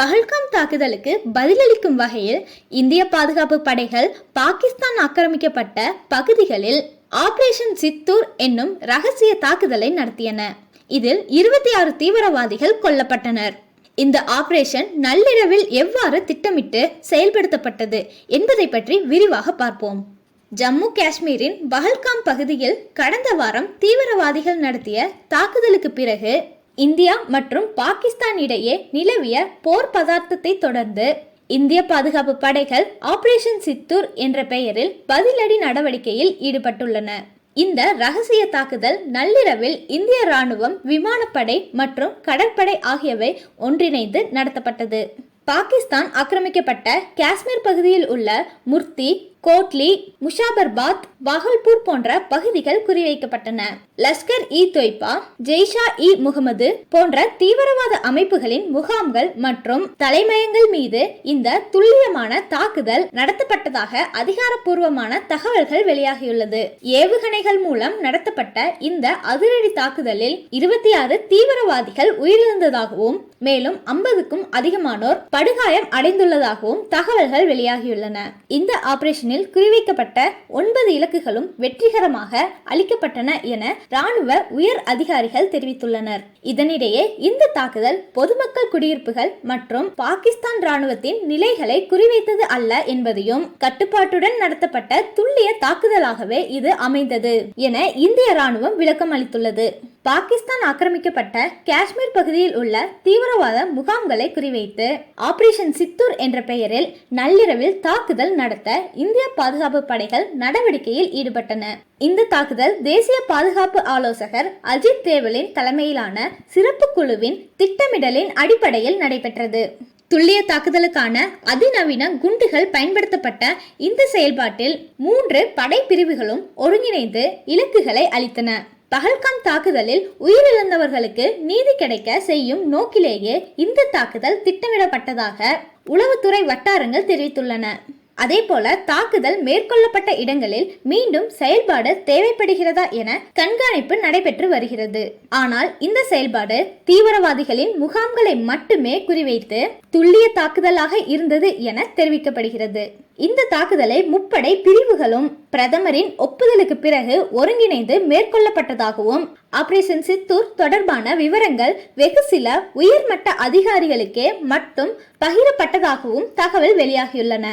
பஹல்காம் தாக்குதலுக்கு பதிலளிக்கும் வகையில் இந்திய பாதுகாப்பு படைகள் பாகிஸ்தான் ஆக்கிரமிக்கப்பட்ட பகுதிகளில் ஆபரேஷன் சித்தூர் என்னும் ரகசிய தாக்குதலை நடத்தியன. இதில் இருபத்தி ஆறு தீவிரவாதிகள் கொல்லப்பட்டனர். இந்த ஆபரேஷன் நள்ளிரவில் எவ்வாறு திட்டமிட்டு செயல்படுத்தப்பட்டது என்பதை பற்றி விரிவாக பார்ப்போம். ஜம்மு காஷ்மீரின் பஹல்காம் பகுதியில் கடந்த வாரம் தீவிரவாதிகள் நடத்திய தாக்குதலுக்கு பிறகு இந்தியா மற்றும் பாகிஸ்தான் இடையே நிலவிய போர் பதார்த்தத்தை தொடர்ந்து இந்திய பாதுகாப்பு படைகள் ஆபரேஷன் சித்தூர் என்ற பெயரில் பதிலடி நடவடிக்கையில் ஈடுபட்டுள்ளன. இந்த ரகசிய தாக்குதல் நள்ளிரவில் இந்திய ராணுவம் விமானப்படை மற்றும் கடற்படை ஆகியவை ஒன்றிணைந்து நடத்தப்பட்டது. பாகிஸ்தான் ஆக்கிரமிக்கப்பட்ட காஷ்மீர் பகுதியில் உள்ள முர்த்தி கோட்லி முஷாபர்பாத் பாகல்பூர் போன்ற பகுதிகள் குறிவைக்கப்பட்டன. லஷ்கர் இ தொய்பா ஜெய்ஷா இ முகமது போன்ற தீவிரவாத அமைப்புகளின் முகாம்கள் மற்றும் தலைமையங்கள் மீது இந்த துல்லியமான தாக்குதல் நடத்தப்பட்டதாக அதிகாரப்பூர்வமான தகவல்கள் வெளியாகியுள்ளது. ஏவுகணைகள் மூலம் நடத்தப்பட்ட இந்த அதிரடி தாக்குதலில் இருபத்தி ஆறு தீவிரவாதிகள் உயிரிழந்ததாகவும் மேலும் ஐம்பதுக்கும் அதிகமானோர் படுகாயம் அடைந்துள்ளதாகவும் தகவல்கள் வெளியாகியுள்ளன. இந்த ஆபரேஷனில் குறிவைக்கப்பட்ட ஒன்பது இலக்குகளும் வெற்றிகரமாக அளிக்கப்பட்டன என ராணுவ உயர் அதிகாரிகள் தெரிவித்துள்ளனர். இதனிடையே இந்த தாக்குதல் பொதுமக்கள் குடியிருப்புகள் மற்றும் பாகிஸ்தான் ராணுவத்தின் நிலைகளை குறிவைத்தது அல்ல என்பதையும் கட்டுப்பாட்டுடன் நடத்தப்பட்ட துல்லிய தாக்குதலாகவே இது அமைந்தது என இந்திய ராணுவம் விளக்கம் அளித்துள்ளது பாகிஸ்தான் ஆக்கிரமிக்கப்பட்ட காஷ்மீர் பகுதியில் உள்ள தீவிரவாத முகாம்களை குறிவைத்து ஆபரேஷன் சித்தூர் என்ற பெயரில் நள்ளிரவில் தாக்குதல் நடத்த இந்திய பாதுகாப்பு படைகள் நடவடிக்கையில் ஈடுபட்டன. இந்த தாக்குதல் தேசிய பாதுகாப்பு ஆலோசகர் அஜித் தேவலின் தலைமையிலான சிறப்பு குழுவின் திட்டமிடலின் அடிப்படையில் நடைபெற்றது. துல்லிய தாக்குதலுக்கான அதிநவீன குண்டுகள் பயன்படுத்தப்பட்ட இந்த செயல்பாட்டில் மூன்று படைப்பிரிவுகளும் ஒருங்கிணைந்து இலக்குகளை அளித்தன. பகல்காம் தாக்குதலில் உயிரிழந்தவர்களுக்கு நீதி கிடைக்க செய்யும் நோக்கிலேயே இந்த தாக்குதல் திட்டமிடப்பட்டதாக உளவுத்துறை வட்டாரங்கள் தெரிவித்துள்ளன. அதேபோல தாக்குதல் மேற்கொள்ளப்பட்ட இடங்களில் மீண்டும் செயல்பாடு தேவைப்படுகிறதா என கண்காணிப்பு நடைபெற்று வருகிறது. ஆனால் இந்த செயல்பாடு தீவிரவாதிகளின் முகாம்களை மட்டுமே குறிவைத்து துல்லிய தாக்குதலாக இருந்தது என தெரிவிக்கப்படுகிறது. இந்த தாக்குதலை முப்படை பிரிவுகளும் பிரதமரின் ஒப்புதலுக்கு பிறகு ஒருங்கிணைந்து மேற்கொள்ளப்பட்டதாகவும் ஆபரேஷன் சித்தூர் தொடர்பான விவரங்கள் வெகு சில உயர்மட்ட அதிகாரிகளுக்கே மட்டும் பகிரப்பட்டதாகவும் தகவல் வெளியாகியுள்ளன.